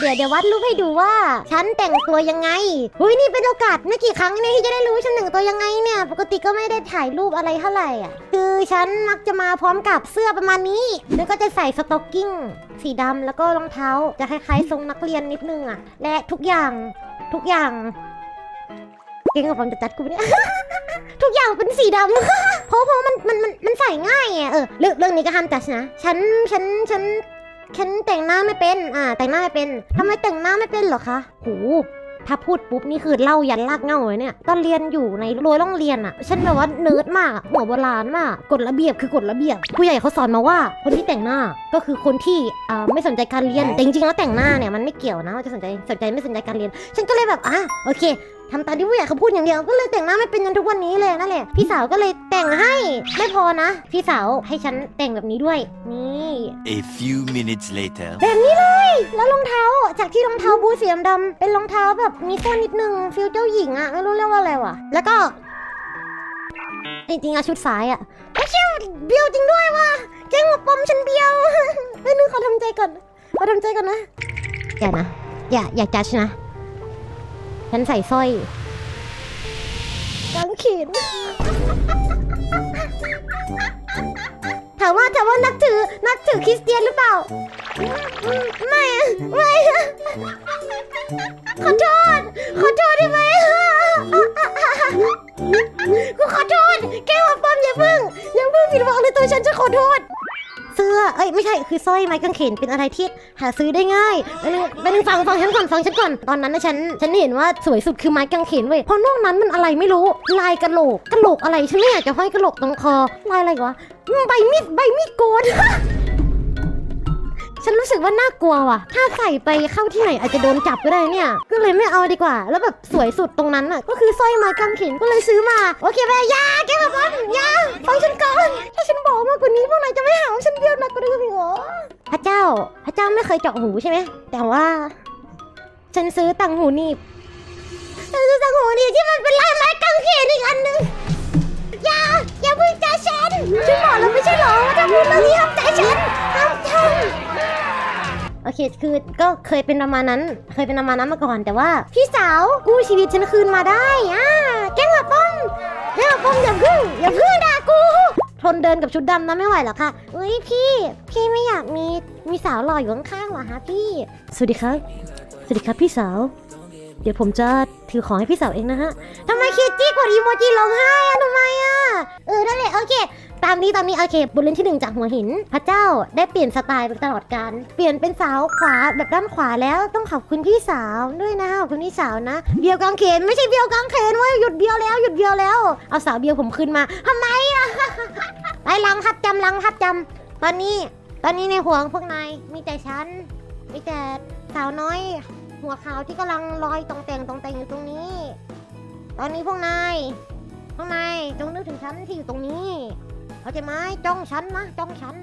เดี๋ยวเดี๋ยววัดรูปให้ดูว่าฉันแต่งตัวยังไงเฮ้ยนี่เป็นโอกาสไม่กี่ครั้งเนี่ยที่จะได้รู้ฉันแต่งตัวยังไงเนี่ย ปกติก็ไม่ได้ถ่ายรูปอะไรเท่าไหร่อะคือฉันมักจะมาพร้อมกับเสื้อประมาณนี้แล้วก็จะใส่สต็อกกิ้งสีดำแล้วก็รองเท้าจะคล้ายๆทรงนักเรียนนิดนึงอะ และทุกอย่างทุกอย่างเก่งกับผมจะจัดกูเนี่ยทุกอย่างเป็นสีดำเพราะเพราะมันมันมันมันใส่ง่ายไงเออเรื่องเรื่องนี้ก็ห้ามจัดนะ ฉันฉันฉัน ฉันแต่งหน้าไม่เป็น อ่า แต่งหน้าไม่เป็นทำไมแต่งหน้าไม่เป็นเหรอคะโหถ้าพูดปุ๊บนี่คือเล่ายันลากเง่าเลยเนี่ย ตอนเรียนอยู่ในโรงโรงเรียนอะฉันแบบว่าเนิร์ดมากหัวโบราณมากกฎระเบียบคือกฎระเบียบ ผู้ใหญ่เขาสอนมาว่า คนที่แต่งหน้าก็คือคนที่อ่าไม่สนใจการเรียนแต่จริงๆแล้วแต่งหน้าเนี่ยมันไม่เกี่ยวนะว่าจะสนใจสนใจไม่สนใจการเรียน ฉันก็เลยแบบอะโอเค ทำตามที่ผู้ใหญ่เขาพูดอย่างเดียวก็เลยแต่งหน้าไม่เป็นจนทุกวันนี้เลยนั่นแหละพี่สาวก็เลยแต่งให้ไม่พอนะ พี่สาวให้ฉันแต่งแบบนี้ด้วยนี่ A few minutes later. แบบนี้เลย แล้วรองเท้าจากที่รองเท้าบูทสีดำๆเป็นรองเท้าแบบมีส้นนิดนึงฟิลเจ้าหญิงอะไม่รู้เรียกว่าอะไรว่ะแล้วก็จริงๆอะชุดสายอะไม่เชื่อเบียวจริงด้วยว่ะเจ๊งหัวปมฉันเบียวเฮ้ยนึกขอทำใจก่อนขอทำใจก่อนนะอย่านะอย่าอย่าจัดนะ ฉันใส่สร้อยกางเขนถามว่าถามว่านับถือนับถือคริสเตียนหรือเปล่าอืมไม่อะไม่อะขอโทษขอโทษได้ไหมกูขอโทษแก้วปอมอย่าเพิ่งอย่าเพิ่งผิดหวังในตัวฉันจะขอโทษเสื้อ เอ้ยไม่ใช่คือสร้อยไม้กางเขนเป็นอะไรที่หาซื้อได้ง่ายเป็นเป็นงฟังฟังฉันก่อนฟังฉันก่อนตอนนั้นนะฉันฉันเห็นว่าสวยสุดคือไม้กางเขนเว้ยเพราะนอกนั้นมันอะไรไม่รู้ลายกระโหลกกระโหลกอะไรฉันไม่อยากจะห้อยกระโหลกตรงคอลายอะไรวะใบมีดใบมีดโกน สึกว่าน่ากลัวว่ะ ถ้าใส่ไปเข้าที่ไหนอาจจะโดนจับก็ได้เนี่ย ก็เลยไม่เอาดีกว่า แล้วแบบสวยสุดตรงนั้นอะ ก็คือสร้อยม้กางเขนก็เลยซื้อมา โอเคแม่ยาแกแบบว่าอยาฟังฉันก่อน ถ้าฉันบอกมากกว่านี้พวกนายจะไม่หาว่าฉันเบี้ยวหนักกว่าเดิมอีกเหรอพระเจ้า พระเจ้าไม่เคยเจาะหูใช่ไหม แต่ว่า ฉันซื้อตังหูหนีบฉันซื้อตังหูหนีบที่มันเป็นลายไม้กางเขนอีกอันหนึงอย่าอย่าพิ่งใจฉันฉันบอกแล้วไม่ใช่เหรอว่าถ้าพูดเรื่องนี้ คคือก็เคยเป็นประมาณนั้น เคยเป็นประมาณนั้นมาก่อน แต่ว่า พี่สาวกู้ชีวิตฉันคืนมาได้อ่าแก้งหัวป้อมแก้งหัวป้อมอย่าพึ่งอย่าพึ่งด่ากูทนเดินกับชุดดำนะไม่ไหวหรอกค่ะเฮ้ยพี่ พี่ไม่อยากมีมีสาวหล่ออยู่ข้างๆหรอฮะพี่ สวัสดีครับ สวัสดีครับพี่สาว เดี๋ยวผมจะถือของให้พี่สาวเองนะฮะทำไมคิดจี้กดอีโมจิร้องไห้อะทำไมอะเออนั่นแหละโอเค ตามนี้ตามนี้โอเคบทเรียนที่หนึ่งจากหัวหิน พระเจ้าได้เปลี่ยนสไตล์ไปตลอดการเปลี่ยนเป็นสาวขวาแบบด้านขวาแล้วต้องขอบคุณพี่สาวด้วยนะขอบคุณพี่สาวนะเบียวกางเขนไม่ใช่เบียวกางเขนเว้ยหยุดเบียวแล้วหยุดเบียวแล้ว เอาสาวเบียวผมขึ้นมาทำไมอะไปลังครับจำลังครับจำตอนนี้ตอนนี้ในหัวของพวกนายมีแต่ฉันมีแต่สาวน้อย หัวขาวที่กำลังลอยตองแต่งตองแต่งอยู่ตรงนี้ ตอนนี้พวกนายพวกนายจงนึกถึงฉันที่อยู่ตรงนี้ เข้าใจไหมจ้องฉันนะจ้องฉัน